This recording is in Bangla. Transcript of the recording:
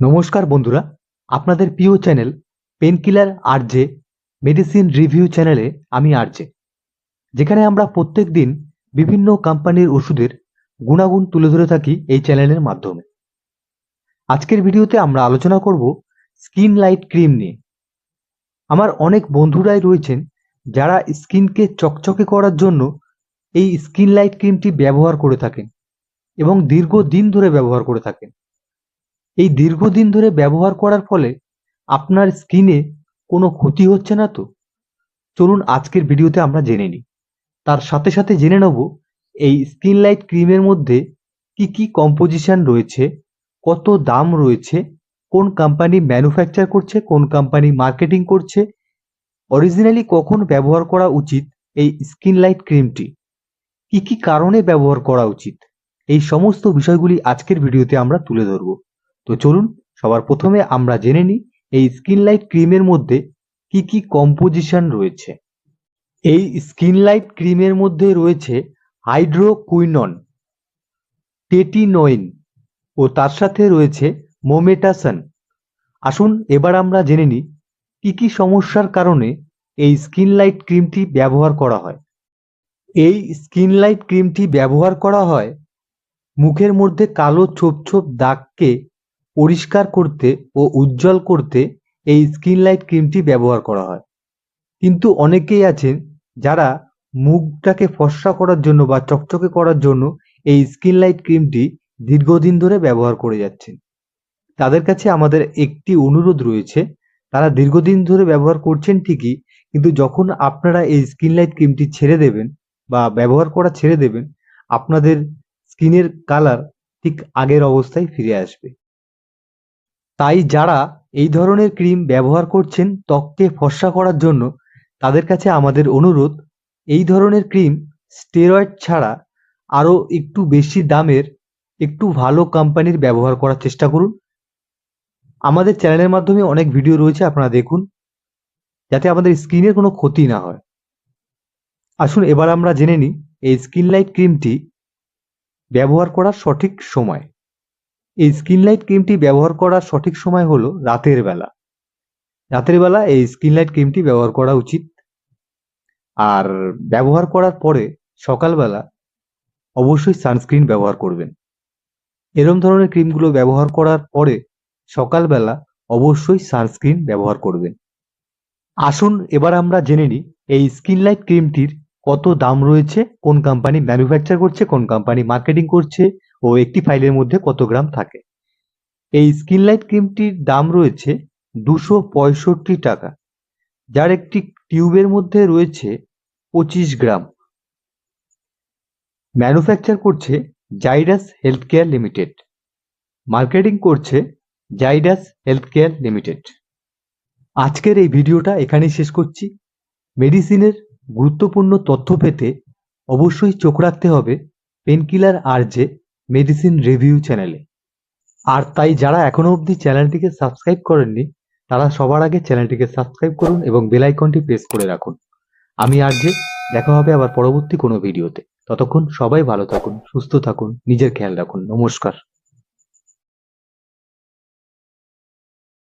নমস্কার বন্ধুরা, আপনাদের প্রিয় channel painkiller RJ medicine review চ্যানেলে আমি আরজে যেখানে আমরা প্রত্যেক দিন বিভিন্ন কোম্পানির ওষুধের গুণাগুণ তুলে ধরে থাকি এই চ্যানেলের মাধ্যমে। আজকের ভিডিওতে আমরা আলোচনা করব স্কিন লাইট ক্রিম নিয়ে। আমার অনেক বন্ধুরাই রয়েছেন যারা স্কিনকে চকচকে করার জন্য এই স্কিন লাইট ক্রিমটি ব্যবহার করে থাকেন এবং দীর্ঘদিন ধরে ব্যবহার করে থাকেন। এই দীর্ঘদিন ধরে ব্যবহার করার ফলে আপনার স্কিনে কোনো ক্ষতি হচ্ছে না তো? চলুন আজকের ভিডিওতে আমরা জেনে নিই। তার সাথে সাথে জেনে নেব, এই স্কিন লাইট ক্রিমের মধ্যে কি কি কম্পোজিশন রয়েছে, কত দাম রয়েছে, কোন কোম্পানি ম্যানুফ্যাকচার করছে, কোন কোম্পানি মার্কেটিং করছে, অরিজিনালি কখন ব্যবহার করা উচিত এই স্কিন লাইট ক্রিমটি, কি কি কারণে ব্যবহার করা উচিত, এই সমস্ত বিষয়গুলি আজকের ভিডিওতে আমরা তুলে ধরবো। তো চলুন, সবার প্রথমে আমরা জেনে নিই এই স্কিন লাইট ক্রিমের মধ্যে কি কি কম্পোজিশন রয়েছে। এই স্কিন লাইট ক্রিমের মধ্যে রয়েছে হাইড্রোকুইনন টেটিনোইন ও তার সাথে রয়েছে মোমেটাসন আসুন, এবার আমরা জেনে নিই কি কি সমস্যার কারণে এই স্কিন লাইট ক্রিমটি ব্যবহার করা হয়। এই স্কিন লাইট ক্রিমটি ব্যবহার করা হয় মুখের মধ্যে কালো ছোপ ছোপ দাগকে পরিষ্কার করতে ও উজ্জ্বল করতে এই স্কিন লাইট ক্রিমটি ব্যবহার করা হয়। কিন্তু অনেকেই আছেন যারা মুখটাকে ফর্সা করার জন্য বা চকচকে করার জন্য এই স্কিন লাইট ক্রিমটি দীর্ঘদিন ধরে ব্যবহার করে যাচ্ছেন। তাদের কাছে আমাদের একটি অনুরোধ রয়েছে, তারা দীর্ঘদিন ধরে ব্যবহার করছেন ঠিকই, কিন্তু যখন আপনারা এই স্কিন লাইট ক্রিমটি ছেড়ে দেবেন বা ব্যবহার করা ছেড়ে দেবেন, আপনাদের স্কিনের কালার ঠিক আগের অবস্থায় ফিরে আসবে। তাই যারা এই ধরনের ক্রিম ব্যবহার করছেন ত্বককে ফর্সা করার জন্য, তাদের কাছে আমাদের অনুরোধ, এই ধরনের ক্রিম স্টেরয়েড ছাড়া আরও একটু বেশি দামের, একটু ভালো কোম্পানির ব্যবহার করার চেষ্টা করুন। আমাদের চ্যানেলের মাধ্যমে অনেক ভিডিও রয়েছে, আপনারা দেখুন, যাতে আমাদের স্কিনের কোনো ক্ষতি না হয়। আসুন, এবার আমরা জেনে নিই, এই স্কিন লাইট ক্রিমটি ব্যবহার করার সঠিক সময়। এই স্কিন লাইট ক্রিমটি ব্যবহার করার সঠিক সময় হলো রাতের বেলা। রাতের বেলা এই স্কিন লাইট ক্রিমটি ব্যবহার করা উচিত। আর ব্যবহার করার পরে সকালবেলা অবশ্যই সানস্ক্রিন ব্যবহার করবেন। এরম ধরনের ক্রিমগুলো ব্যবহার করার পরে সকালবেলা অবশ্যই সানস্ক্রিন ব্যবহার করবেন। আসুন এবার আমরা জেনে নিই, এই স্কিন লাইট ক্রিমটির কত দাম রয়েছে, কোন কোম্পানি ম্যানুফ্যাকচার করছে, কোন কোম্পানি মার্কেটিং করছে ও একটি ফাইলের মধ্যে কত গ্রাম থাকে? এই স্কিন লাইট ক্রিমটির দাম রয়েছে দুশো পঁয়ষট্টি টাকা। যার একটি টিউবের মধ্যে রয়েছে পঁচিশ গ্রাম। ম্যানুফ্যাকচার করছে Zydus health care limited. Marketing করছে জাইডাস হেলথ কেয়ার লিমিটেড। আজকের এই ভিডিওটা এখানেই শেষ করছি। মেডিসিনের গুরুত্বপূর্ণ তথ্য পেতে অবশ্যই চোখ রাখতে হবে পেনকিলার আর যে মেডিসিন রিভিউ চ্যানেলে আর তাই যারা এখনও অবধি চ্যানেলটিকে সাবস্ক্রাইব করেননি, তারা সবার আগে চ্যানেলটিকে সাবস্ক্রাইব করুন এবং বেলাইকনটি প্রেস করে রাখুন। আমি আর যে দেখা হবে আবার পরবর্তী কোনো ভিডিওতে। ততক্ষণ সবাই ভালো থাকুন, সুস্থ থাকুন, নিজের খেয়াল রাখুন। নমস্কার।